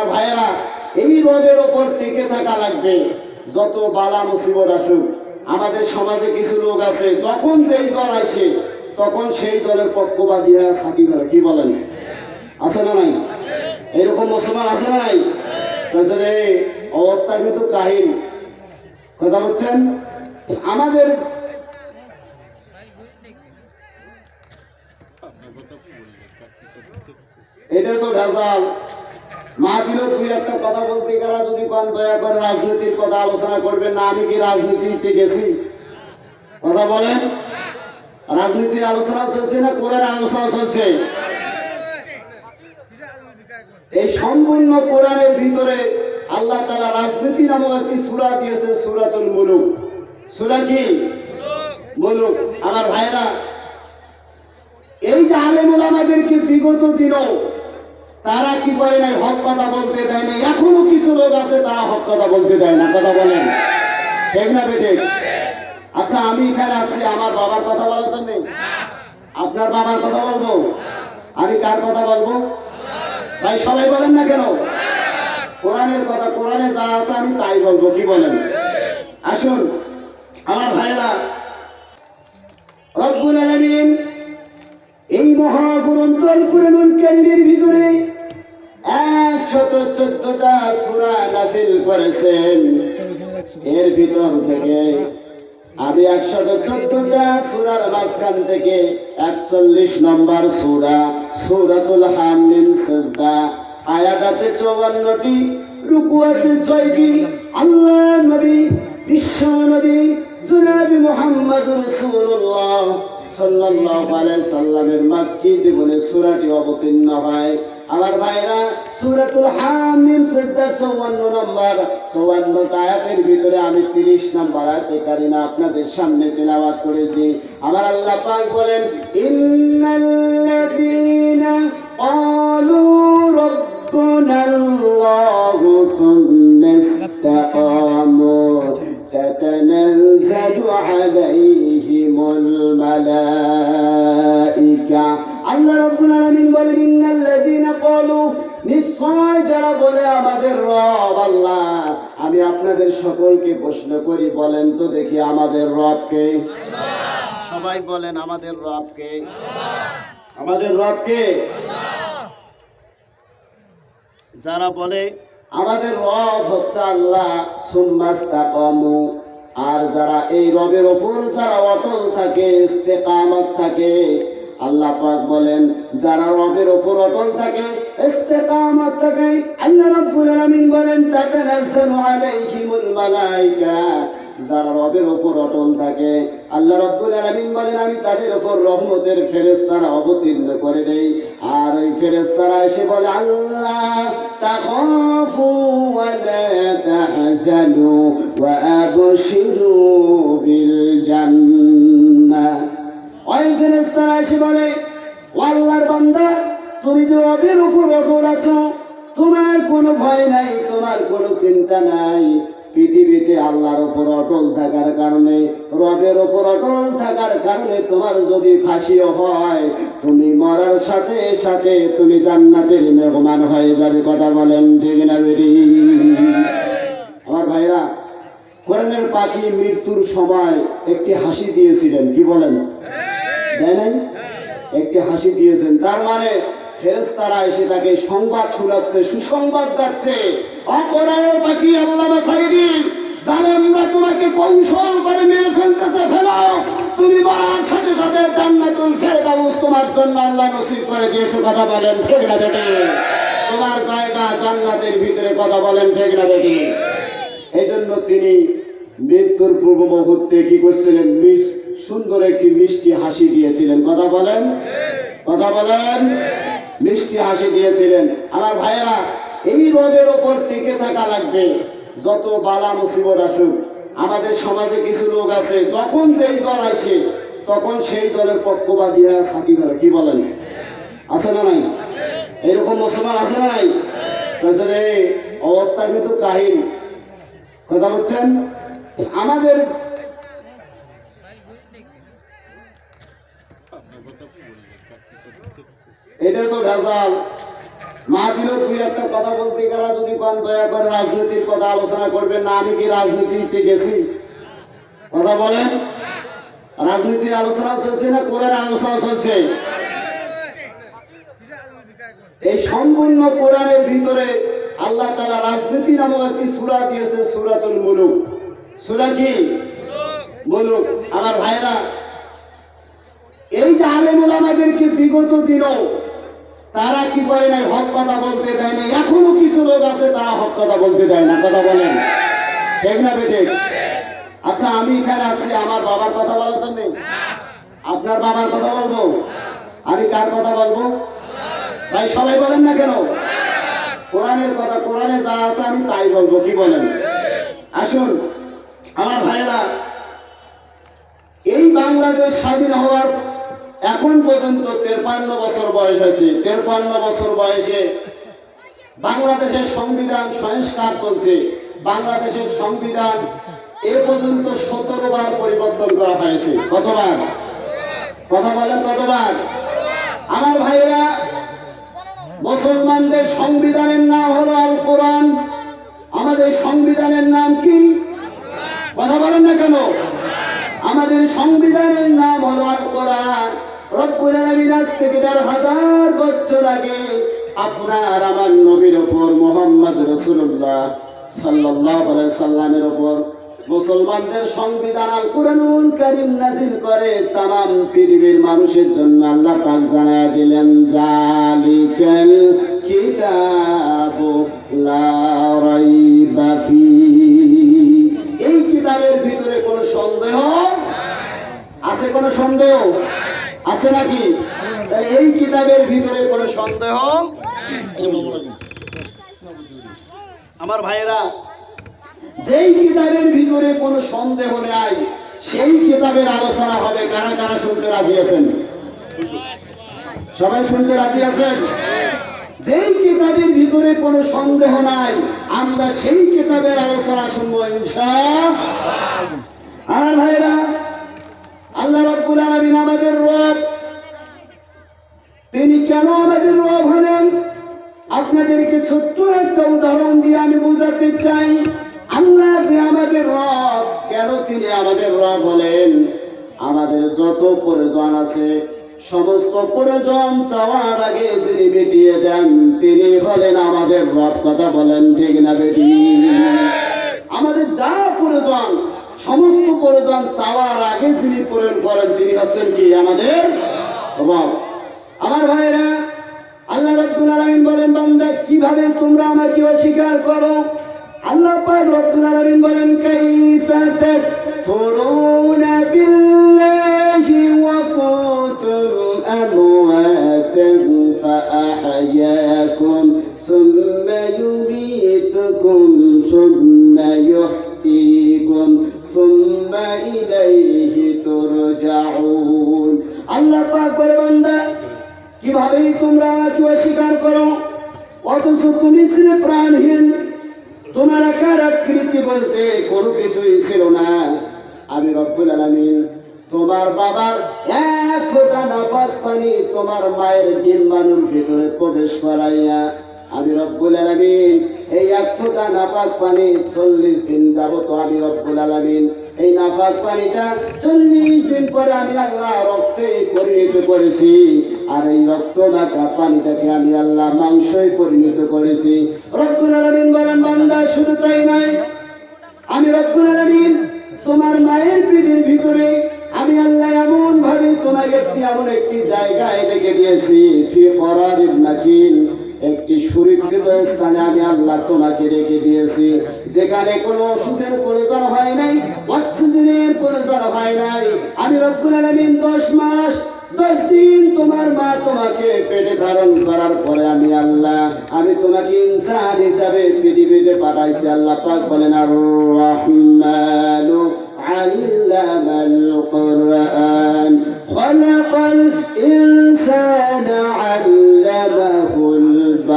আমার ভাইয়েরা, এই রবের ওপর টিকে থাকা লাগবে। যত বালা মুসিবত আসুক, আমাদের সমাজে কিছু লোক আছে, যখন যেই দল আসে, তখন সেই দলের পক্ষবাদীরা সাথী ধরে কি বলেন? আছে না নাই? এরকম মুসলমান আছে না নাই? তাছাড়া এই অবস্থার কিন্তু কাহিন কথা বলছেন? আমাদের এটা তো ভেজাল। মাহফিলও দুই একটা কথা বলতে গেলে যদি দয়া করে রাজনীতির কথা আলোচনা না, আমি কি গেছি? কথা বলেন। রাজনীতির আলোচনা চলছে না আলোচনা চলছে? এই সম্পূর্ণ ভিতরে আল্লাহ তালা রাজনীতি নামক একটি সুরা দিয়েছে, সুরাতুল মুলুক। সুরা কি? মুলুক। আমার ভাইরা এই যে আলেমুল আমাদেরকে বিগত দিনও তারা কি করে নাই? হক কথা বলতে দেয় না এখনও কিছু লোক আছে, তারা হক কথা বলতে দেয় না। কথা বলেন। ঠিক না বেটে আচ্ছা আমি এখানে আছি, আমার বাবার কথা বলার জন্য? আপনার বাবার কথা বলব? আমি কার কথা বলব? ভাই, সবাই বলেন না কেন? কোরআনের কথা, কোরআনে যা আছে আমি তাই বলব। কি বলেন? আসুন, আমার ভাইয়েরা। রব্বুল আলামিন এই মহাগ্রন্থ আল কুরআনুল ভিতরে চোদ্দটা সূরা নাযিল করেছেন। এর ভিতর থেকে আমি একশত চোদ্দটা সূরার মাঝখান থেকে একচল্লিশ নম্বর সূরা, সূরাতুল হামিম, সাজদা। আয়াত আছে চৌবান্নটি রুকু আছে ছয়টি। আল্লাহ নবী, বিশ্ব নবী জুনাবি মোহাম্মদ রসুল্লাহ সাল্লাল্লাহু আলাইহি সাল্লামের মাক্কি জীবনে সূরাটি অবতীর্ণ হয়। আমার ভাইরা, সুরাতুল হামিম সিদ্ধার 54 নম্বর 54 আয়াতের ভিতরে আমি 30 নম্বর আয়াতে কারিমা আপনাদের সামনে তেলাওয়াত করেছি। আমার আল্লাহ পাক বলেন, ইন্নাল্লাযীনা সকলকে প্রশ্ন করি, বলেন তো দেখি আমাদের রবকে সবাই বলেন আমাদের রবকে আমাদের রবকে যারা বলে, আমাদের রব হচ্ছে আল্লাহ সুম্মাস্তাকামু আর যারা এই রবের ওপর যারা অটল থাকে, ইস্তেকামত থাকে আল্লাহ পাক বলেন, যারা রবের ওপর অটল থাকে, ইস্তেকামত থাকে, আল্লাহ রাব্বুল আলামিন বলেন তাতানাজ্জালু আলাইহিমুল মালাইকা। যারা রবের ওপর অটল থাকে, আল্লাহ রব্বুল আলামিন বলেন, আমি তাদের ওপর রহমতের ফেরেশতারা অবতীর্ণ করে দেই। আর ওই ফেরেশতারা এসে বলে, আল্লাহ, তাখাফু ওয়া লা তাহজানু ওয়া আবশিরু বিল জান্নাহ ওই ফেরেশতারা এসে বলে। ও আল্লাহর বান্দা, তুমি যে রবের উপর অটল আছো, তোমার কোনো ভয় নাই, তোমার কোনো চিন্তা নাই। পৃথিবীতে আল্লাহর উপর অটল থাকার কারণে, রবের উপর অটল থাকার কারণে তোমার যদি ফাঁসিও হয়, তুমি মরার সাথে সাথে তুমি জান্নাতের মেহমান হয়ে যাবে, কথা বলেন ঠিক না বেরি আমার ভাইরা, কোরআনের পাখি মৃত্যুর সময় একটি হাসি দিয়েছিলেন, কি বলেন? দেয় নাই? একটি হাসি দিয়েছেন। তার মানে ফেরেস্তারা এসে তাকে সংবাদ শোনাচ্ছে, সুসংবাদ যাচ্ছে অপরাধের পাখি আল্লাহ দিন। জালেমরা তোমাকে কৌশল করে মেরে ফেলতেছে ফেলাও তুমি মারার সাথে সাথে জান্নাতুল ফেরদাউস তোমার জন্য আল্লাহ নসিব করে দিয়েছে, কথা বলেন, ঠিক না বেটি? তোমার জায়গা জান্নাতের ভিতরে, কথা বলেন, ঠিক না বেটি? এই জন্য তিনি মৃত্যুর পূর্ব মুহূর্তে কি করছিলেন? মিস- সুন্দর একটি মিষ্টি হাসি দিয়েছিলেন। কথা বলেন? কথা বলেন? মিষ্টি হাসি দিয়েছিলেন। আমার ভাইয়েরা, এই রোগের ওপর টিকে থাকা লাগবে। যত বালা মুসিবত আসুক, আমাদের সমাজে কিছু লোক আছে, যখন যেই দল আসে, তখন সেই দলের পক্ষবাদীরা সাথী ধরে। কি বলেন? আছে না নাই? এরকম মুসলমান আছে না নাই? তাছাড়া অবস্থার কিন্তু কাহিন কথা বলছেন? আমাদের এটা তো ভেজাল। মাহফিলও দুই একটা কথা বলতে গেলে যদি কোন দয়া করে রাজনীতির কথা আলোচনা করবেন না, আমি কি রাজনীতিতে গেছি? কথা বলেন। রাজনীতির আলোচনা চলছে না কোরআন আলোচনা চলছে? এই সম্পূর্ণ কোরআনের ভিতরে আল্লাহ তালা রাজনীতি নামক একটি সুরা দিয়েছে, সুরাতুল মুলুক। সুরা কি? মুলুক। আমার ভাইরা এই যে আলেমুল আমাদেরকে বিগত দিনও তারা কি করে নাই? হক কথা বলতে দেয় না এখনও কিছু লোক আছে, তারা হক কথা বলতে দেয় না। কথা বলেন। ঠিক না বেটে আচ্ছা আমি এখানে আছি, আমার বাবার কথা বলার জন্য? আপনার বাবার কথা বলব? আমি কার কথা বলব? ভাই, সবাই বলেন না কেন? কোরআনের কথা, কোরআনে যা আছে আমি তাই বলব। কি বলেন? আসুন, আমার ভাইয়েরা, এই বাংলাদেশ স্বাধীন হওয়ার এখন পর্যন্ত তেরপান্ন বছর বয়স হয়েছে। তেরপান্ন বছর বয়সে বাংলাদেশের সংবিধান সংস্কার চলছে। বাংলাদেশের সংবিধান এ পর্যন্ত সতেরো বার পরিবর্তন করা হয়েছে। কতবার? কথা বলেন কতবার? আমার ভাইয়েরা, মুসলমানদের সংবিধানের নাম হলো আল কোরআন। আমাদের সংবিধানের নাম কি? কথা বলেন না কেন? আমাদের সংবিধানের নাম হলো আল কোরআন। হাজার বছর আগে আপনার নবীর ওপর মোহাম্মদ সাল্লামের ওপর মুসলমানদের সংবিধান আল কোরআনুল কারীম নাজিল করে তাম পৃথিবীর মানুষের জন্য আল্লাহ পাক জানায় দিলেন এই কিতাবের ভিতরে কোনো সন্দেহ? আছে কোনো সন্দেহ? আছে নাকি? তাহলে এই কিতাবের ভিতরে কোনো সন্দেহ? আমার ভাইয়েরা, যেই কিতাবের ভিতরে কোনো সন্দেহ নাই, সেই কিতাবের আলোচনা হবে কারা কারা শুনতে রাজি আছেন? সবাই শুনতে রাজি আছেন? যেই কিতাবের ভিতরে কোনো সন্দেহ নাই, আমরা সেই কিতাবের আলোচনা শুনব ইনশা আমার ভাইরা চাই, আল্লাহ যে আমাদের রব, কেন তিনি আমাদের রব বলেন? আমাদের যত প্রয়োজন আছে, সমস্ত প্রয়োজন চাওয়ার আগে যিনি মিটিয়ে দেন, তিনি হলেন আমাদের রব। কথা বলেন ঠিক না বেটি? আমাদের যা প্রয়োজন, সমস্ত প্রয়োজন চাওয়ার আগে যিনি পূরণ করেন, তিনি হচ্ছেন কি? আমাদের রব। আমার ভাইরা আল্লাহ রাব্বুল আলামিন বলেন, বান্দা, কীভাবে তোমরা আমাকে অস্বীকার করো? আল্লাহ পাক রব্বুল আলামিন বলেন, কাইফা তাকফুরুনা বিল্লাহি ওয়া কুনতুম আমওয়াতান ফাআহয়াকুম সুম্মা ইউমীতুকুম সুম্মা ইউহয়ীকুম সুম্মা ইলাইহি তুরজাউন। আল্লাহ পাক বলে, বান্দা, কিভাবেই তোমরা আমাকে অস্বীকার করো? অথচ তুমি ছিলে প্রাণহীন। তোমার আকার আকৃতি বলতে কোনো কিছুই ছিল না। আমি রব্বুল আলমিন তোমার বাবার এক ফোঁটা নাপাক পানি তোমার মায়ের ডিম্বাণুর ভিতরে প্রবেশ করাইয়া আমি রব্বুল আলমিন এই এক ফোঁটা নাপাক পানি চল্লিশ দিন যাবত আমি রব্বুল আলামিন এই নাপাক পানিটা চল্লিশ দিন পরে আমি আল্লাহ রক্তে পরিণত করেছি। আর এই রক্ত মাখা পানিটাকে আমি আল্লাহ মাংসই পরিণত করেছি। রব্বুল আলামিন বলেন, বান্দা, শুধু তাই নয়, আমি রব্বুল আলামিন তোমার মায়ের পিঠের ভিতরে আমি আল্লাহ এমন ভাবে তোমাকে একটি এমন একটি জায়গায় রেখে দিয়েছি। ফি করারিন মাকিন। একটি সুরক্ষিত স্থানে আমি আল্লাহ তোমাকে রেখে দিয়েছি যেখানে কোনো ওষুধের প্রয়োজন হয় নাই অক্সিজেনের প্রয়োজন হয় নাই আমি রব্বুল আলামিন দশ মাস দশ দিন তোমার মা তোমাকে পেটে ধারণ করার পরে আমি আল্লাহ আমি তোমাকে ইনসান হিসাবে পৃথিবীতে পাঠাইছি আল্লাহ পাক বলেন আর রহমানু علم القرآن خلق الإنسان علمه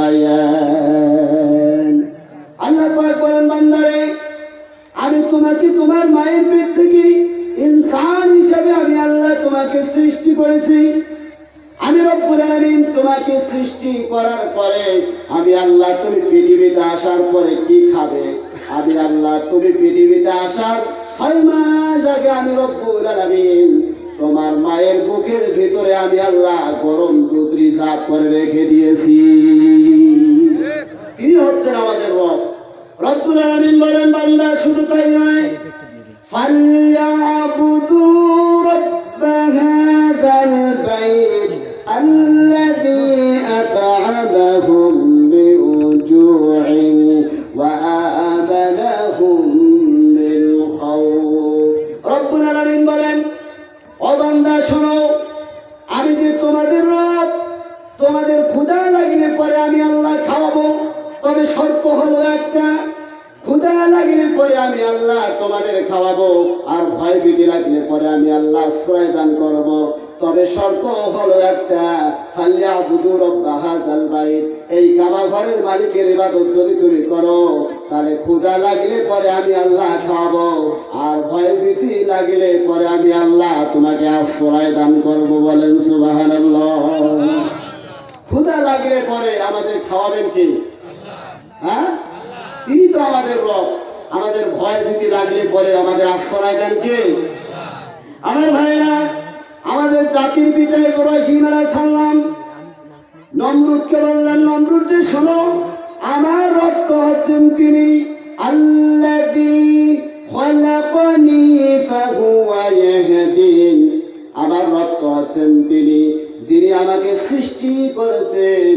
বায়ান আল্লাহ পাক বলেন, বান্দারে, আমি তোমাকে তোমার মায়ের পেট থেকে ইনসান হিসাবে আমি আল্লাহ তোমাকে সৃষ্টি করেছি। আমি রব্বুল আলামিন তোমাকে সৃষ্টি করার পরে আমি আল্লাহ তুমি পৃথিবীতে আসার পরে কি খাবে? আমি আল্লাহ তুমি পৃথিবীতে আসার ছয় মাস আগে আমি রব্বুল আলামিন তোমার মায়ের বুকের ভিতরে আমি আল্লাহ গরম দুধ রিজার্ভ করে রেখে দিয়েছি। তিনি হচ্ছেন আমাদের রব। রব্দুল আলমিন বলেন বান্দা শুধু তাই নয়। ফাল্লাবু শর্ত হলো একটা। ক্ষুধা লাগলে পরে আমি আল্লাহ তোমাদের খাওয়াবো আর ভয় ভীতি লাগলে পরে আমি আল্লাহ আশ্রয় দান করব। তবে শর্ত হলো একটা ফাল্লা বুদুর বাহাজাল বাইত। এই কাবা ঘরের মালিকের ইবাদত যদি তুমি করো তাহলে ক্ষুধা লাগলে পরে আমি আল্লাহ খাওয়াবো আর ভয় ভীতি লাগলে পরে আমি আল্লাহ তোমাকে আশ্রয় দান করব বলেন সুবহানাল্লাহ। ক্ষুধা লাগলে পরে আমাদের খাওয়াবেন কি? হ্যাঁ? তিনি তো আমাদের রব। আমাদের ভয় ভীতি লাগলে পরে আমাদের আশ্রয় দেন কে? আমার ভাইরা আমাদের জাতির পিতা ইব্রাহিম আলাইহিস সালাম, নমরুদকে বললেন নমরুদ যে শোনো, আমার রক্ত হচ্ছেন তিনি আমার রক্ত হচ্ছেন তিনি, যিনি আমাকে সৃষ্টি করেছেন।